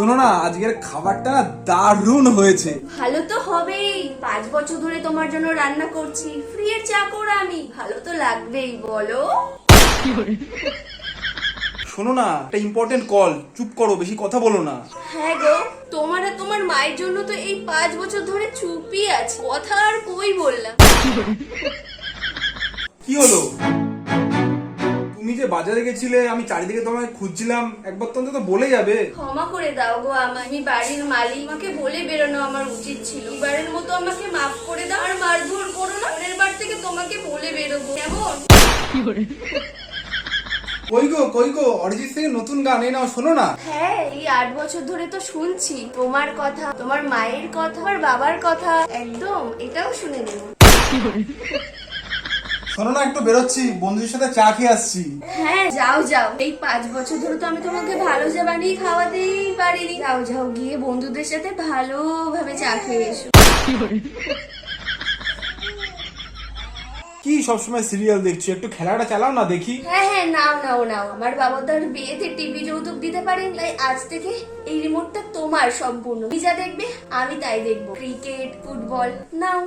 শোনো না আজকের খাবারটা না দারুণ হয়েছে। ভালো তো হবেই পাঁচ বছর ধরে তোমার জন্য রান্না করছি। ফ্রি এর চাকর আমি ভালো তো লাগবেই বলো। শোনো না একটা ইম্পর্টেন্ট কল চুপ করো বেশি কথা বলো না। হ্যাঁ গো তোমার আর তোমার মায়ের জন্য তো এই পাঁচ বছর ধরে চুপই আছে কথা আর কই বললাম। কি হলো? বাজারে গেছিলে আমি চারিদিকে তোমায় খুঁজছিলাম। একবার তো অন্তত বলে যাবে। ক্ষমা করে দাও গো আমি বাড়ির মালিক। আমাকে বলে বেরোনো আমার উচিত ছিল। এবারের মতো আমাকে মাফ করে দাও। আর মারধর করো না। পরের বার থেকে তোমাকে বলে বেরোবো। কেমন? কই গো কই গো? অরিজিৎ সিং নতুন গান এই নাও শোনো না। হ্যাঁ এই আট বছর ধরে তো শুনছি। তোমার কথা তোমার মায়ের কথা তোমার বাবার কথা। একদম এটাও শুনে নেব। শোনো না একটু বেরোচ্ছি। বন্ধুদের সাথে চা খেয়ে আসছি। হ্যাঁ যাও যাও। এই পাঁচ বছর ধরে তো আমি তোমাকে ভালো চা বানিয়ে খাওয়াতেই পারিনি। যাও যাও গিয়ে বন্ধুদের সাথে ভালোভাবে চা খেয়ে এসো। কি সবসময় সিরিয়াল দেখছ? একটু খেলাটা চালাও না দেখি। হ্যাঁ হ্যাঁ নাও নাও নাও। আমার বাবা তার বিয়েতে টিভি যৌতুক দিতে পারেন। তাই আজ থেকে এই রিমোটটা তোমার সম্পূর্ণ। তুমি যা দেখবে আমি তাই দেখব। ক্রিকেট ফুটবল নাও।